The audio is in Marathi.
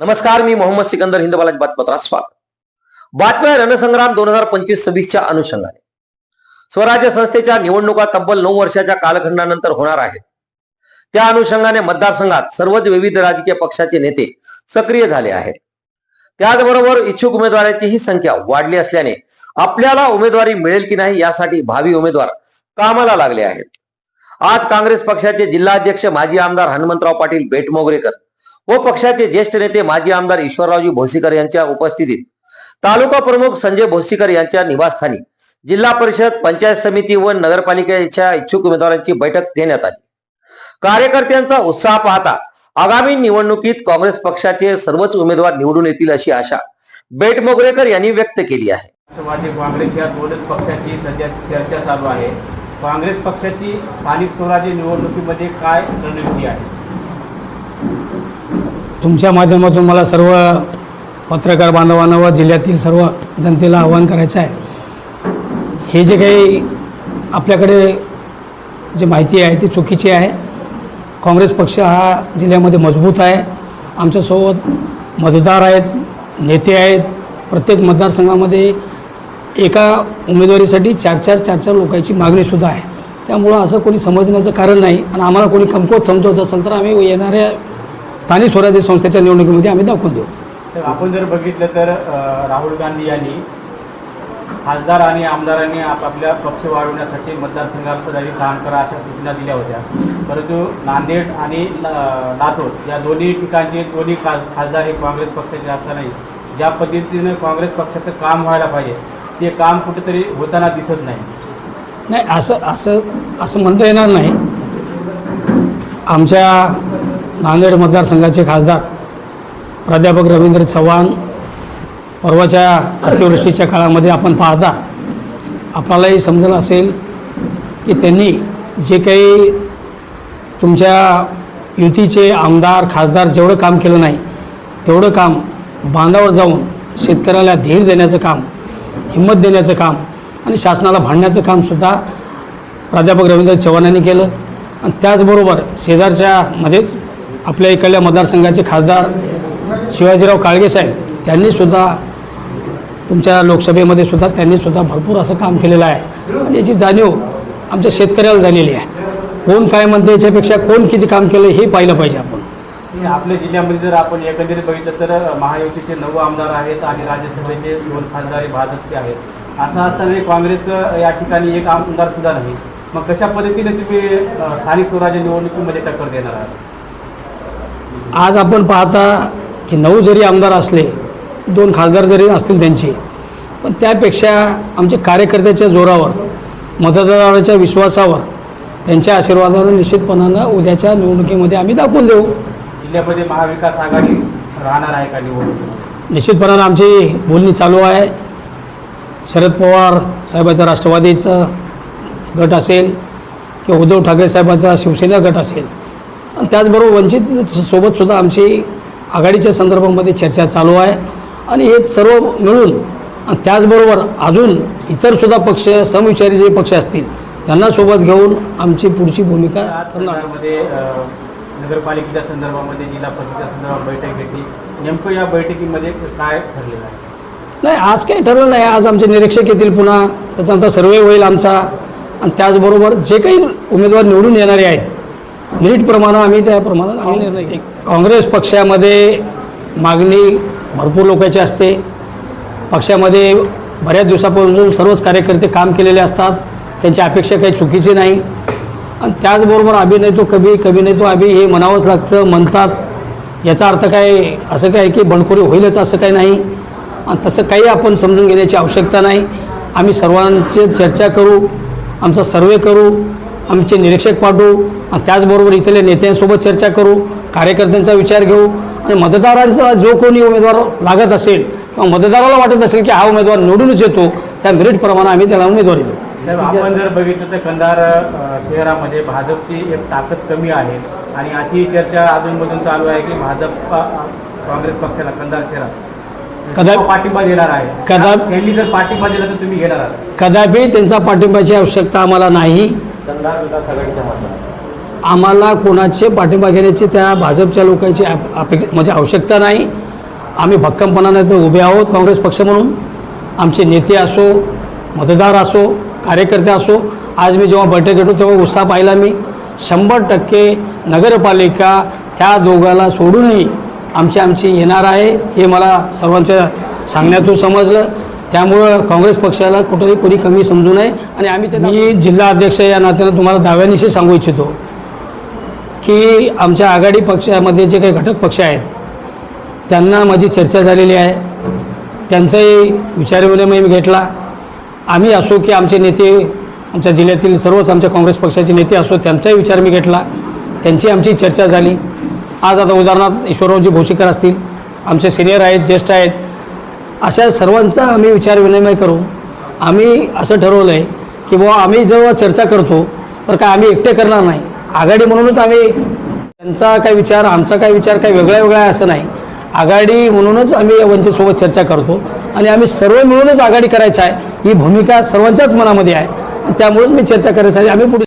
नमस्कार मी मोहम्मद सिकंदर हिंद बालाज बातपत्रात स्वागत. बातम्या रणसंग्राम दोन हजार पंचवीस सव्वीसच्या अनुषंगाने. स्वराज्य संस्थेच्या निवडणुका तब्बल नऊ वर्षाच्या कालखंडानंतर होणार आहेत. त्या अनुषंगाने मतदारसंघात सर्वच विविध राजकीय पक्षाचे नेते सक्रिय झाले आहेत. त्याचबरोबर इच्छुक उमेदवारांचीही संख्या वाढली असल्याने आपल्याला उमेदवारी मिळेल की नाही यासाठी भावी उमेदवार कामाला लागले आहेत. आज काँग्रेस पक्षाचे जिल्हाध्यक्ष माजी आमदार हनुमंतराव पाटील बेटमोगरेकर व पक्षाचे ज्येष्ठ नेते माजी आमदार ईश्वररावजी भोसीकर यांच्या उपस्थितीत. तालुका प्रमुख संजय भोसीकर यांच्या निवासस्थानी जिल्हा परिषद पंचायत समिती व नगरपालिकेच्या इच्छुक उमेदवारांची बैठक घेण्यात आली. कार्यकर्त्यांचा उत्साह पाहता आगामी निवडणुकीत काँग्रेस पक्षाचे सर्वच उमेदवार निवडून येतील अशी आशा बेटमोगरेकर यांनी व्यक्त केली आहे. राष्ट्रवादी काँग्रेस या दोनच पक्षाची सध्या चर्चा चालू आहे. काँग्रेस पक्षाची स्थानिक स्वराज्य निवडणुकीमध्ये काय रणनीती आहे? तुमच्या माध्यमातून मला सर्व पत्रकार बांधवांना व जिल्ह्यातील सर्व जनतेला आवाहन करायचं आहे. हे जे काही आपल्याकडे जे माहिती आहे ती चुकीची आहे. काँग्रेस पक्ष हा जिल्ह्यामध्ये मजबूत आहे. आमच्यासोबत मतदार आहेत नेते आहेत. प्रत्येक मतदारसंघामध्ये एका उमेदवारीसाठी चार चार चार चार लोकांची मागणीसुद्धा आहे. त्यामुळं असं कोणी समजण्याचं कारण नाही आणि आम्हाला कोणी कमकुवत समजवत असेल तर आम्ही येणाऱ्या स्थानिक स्वराज्य संस्थेच्या निवडणुकीमध्ये आम्ही दाखवून देऊ तर आपण जर बघितलं तर अ, राहुल गांधी यांनी खासदार आणि आमदारांनी आपापल्या पक्ष वाढवण्यासाठी मतदारसंघात तरी काम करा अशा सूचना दिल्या होत्या. परंतु नांदेड आणि ला- लातूर या दोन्ही ठिकाणचे दोन्ही खास खासदार हे काँग्रेस पक्षाचे असतानाही ज्या पद्धतीनं काँग्रेस पक्षाचं काम व्हायला पाहिजे ते काम कुठेतरी होताना दिसत नाही. नाही असं असं असं म्हणता येणार नाही. आमच्या नांदेड मतदारसंघाचे खासदार प्राध्यापक रवींद्र चव्हाण परवाच्या अतिवृष्टीच्या काळामध्ये आपण पाहता आपल्यालाही समजलं असेल की त्यांनी जे काही तुमच्या युतीचे आमदार खासदार जेवढं काम केलं नाही तेवढं काम बांधावर जाऊन शेतकऱ्याला धीर देण्याचं काम हिंमत देण्याचं काम आणि शासनाला भांडण्याचं कामसुद्धा प्राध्यापक रवींद्र चव्हाणांनी केलं. आणि त्याचबरोबर शेजारच्या म्हणजेच आपल्या इकडल्या मतदारसंघाचे खासदार शिवाजीराव काळगे साहेब त्यांनीसुद्धा तुमच्या लोकसभेमध्ये सुद्धा त्यांनीसुद्धा भरपूर असं काम केलेलं आहे. आणि याची जाणीव आमच्या शेतकऱ्याला झालेली आहे. कोण काय म्हणते याच्यापेक्षा कोण किती काम केलं हे पाहिलं पाहिजे आपण. आपल्या जिल्ह्यामध्ये जर आपण एकंदरीत बघितलं तर महायुतीचे नऊ आमदार आहेत आणि राज्यसभेचे दोन खासदार हे भाजपचे आहेत. असं असताना काँग्रेसचं या ठिकाणी एक आमदार सुद्धा नाही. मग कशा पद्धतीने तुम्ही स्थानिक स्वराज्य निवडणुकीमध्ये टक्कर देणार आहात? आज आपण पाहता की नऊ जरी आमदार असले दोन खासदार जरी असतील त्यांचे पण त्यापेक्षा आमच्या कार्यकर्त्याच्या जोरावर मतदाराच्या विश्वासावर त्यांच्या आशीर्वादानं निश्चितपणानं उद्याच्या निवडणुकीमध्ये आम्ही दाखवून देऊ. जिल्ह्यामध्ये महाविकास आघाडी राहणार आहे का निवडणूक? निश्चितपणानं आमची बोलणी चालू आहे. शरद पवार साहेबाचा राष्ट्रवादीचं गट असेल किंवा उद्धव ठाकरे साहेबाचा शिवसेना गट असेल आणि त्याचबरोबर वंचित सोबतसुद्धा आमची आघाडीच्या संदर्भामध्ये चर्चा चालू आहे. आणि हे सर्व मिळून आणि त्याचबरोबर अजून इतरसुद्धा पक्ष समविचारी जे पक्ष असतील त्यांना सोबत घेऊन आमची पुढची भूमिका आज करणार सरकारमध्ये अ, नगरपालिकेच्या संदर्भामध्ये जिल्हा परिषदेच्या संदर्भात बैठक घेतली. नेमकं या बैठकीमध्ये काय ठरलेलं आहे? नाही आज काही ठरलं नाही. आज आमचे निरीक्षक येतील पुन्हा. त्याच्यानंतर सर्वे होईल आमचा. आणि त्याचबरोबर जे काही उमेदवार निवडून येणारे आहेत मेरिटप्रमाणे आम्ही त्या प्रमाणात आम्ही निर्णय घेऊ. काँग्रेस पक्षामध्ये मागणी भरपूर लोकांची असते. पक्षामध्ये बऱ्याच दिवसापासून सर्वच कार्यकर्ते काम केलेले असतात. त्यांची अपेक्षा काही चुकीची नाही. आणि त्याचबरोबर अभिनय नाही तो कभी कभी नाही तो अभि हे म्हणावंच लागतं म्हणतात. याचा अर्थ काय? असं काय की बंडखोरी होईलच असं काही नाही. आणि तसं काही आपण समजून घेण्याची आवश्यकता नाही. आम्ही सर्वांची चर्चा करू आमचा सर्वे करू. आमचे निरीक्षक पाठवू आणि त्याचबरोबर इथल्या नेत्यांसोबत चर्चा करू कार्यकर्त्यांचा विचार घेऊ. आणि मतदारांचा जो कोणी उमेदवार लागत असेल किंवा मतदाराला वाटत असेल की हा उमेदवार निवडूनच येतो त्या मेरिटप्रमाणे आम्ही त्याला उमेदवारी देऊ. तर आपण जर बघितलं तर कंधार शहरामध्ये भाजपची एक ताकद कमी आहे. आणि अशी चर्चा अजूनमधून चालू आहे की भाजप काँग्रेस पक्षाला कंधार शहरात. कदा- पाठिंबा देणार आहे. कदा- त्यांनी जर पाठिंबा दिला तर तुम्ही घेणार आहात. कदापि त्यांचा पाठिंबाची आवश्यकता आम्हाला नाही. कंधार विकास आघाडीच्या आम्हाला कोणाचे पाठिंबा घेण्याची त्या भाजपच्या लोकांची अपेक्षा म्हणजे आवश्यकता नाही. आम्ही भक्कमपणाने ते उभे आहोत काँग्रेस पक्ष म्हणून. आमचे नेते असो मतदार असो कार्यकर्ते असो आज मी जेव्हा बैठक घेतो तेव्हा उत्साह पाहिला मी. शंभर टक्के नगरपालिका त्या दोघाला सोडूनही आमची आमची येणार आहे हे मला सर्वांच्या सांगण्यातून समजलं. त्यामुळं काँग्रेस पक्षाला कुठंही कोणी कमी समजू नये. आणि आम्ही मी जिल्हा अध्यक्ष या नात्यानं तुम्हाला दाव्यानिशी सांगू इच्छितो की आमच्या आघाडी पक्षामध्ये जे काही घटक पक्ष आहेत त्यांना माझी चर्चा झालेली आहे. त्यांचाही विचारविनिमय मी घेतला. आम्ही असो की आमचे नेते आमच्या जिल्ह्यातील सर्वच आमच्या काँग्रेस पक्षाचे नेते असो त्यांचाही विचार मी घेतला. त्यांची आमची चर्चा झाली. आज आता उदाहरणार्थ ईश्वररावजी भोशीकर असतील. आमचे सिनियर आहेत ज्येष्ठ आहेत. अशा सर्वांचा आम्ही विचारविनिमय करू. आम्ही असं ठरवलं आहे की बुवा आम्ही जेव्हा चर्चा करतो तर काय आम्ही एकटे करणार नाही. आघाडी म्हणूनच आम्ही त्यांचा काय विचार आमचा काय विचार काय वेगळा वेगळा आहे असं नाही. आघाडी म्हणूनच आम्ही वंचितसोबत चर्चा करतो आणि आम्ही सर्व मिळूनच आघाडी करायचं आहे. ही भूमिका सर्वांच्याच मनामध्ये आहे. त्यामुळेच मी चर्चा करायचं आहे. आम्ही पुढे